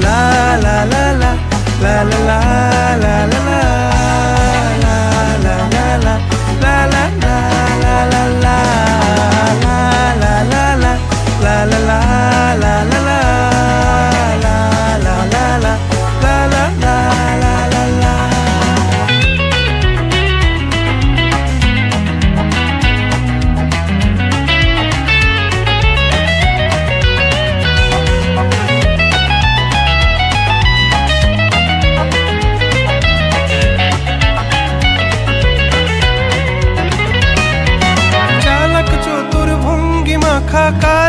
fly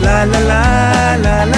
la la la la la.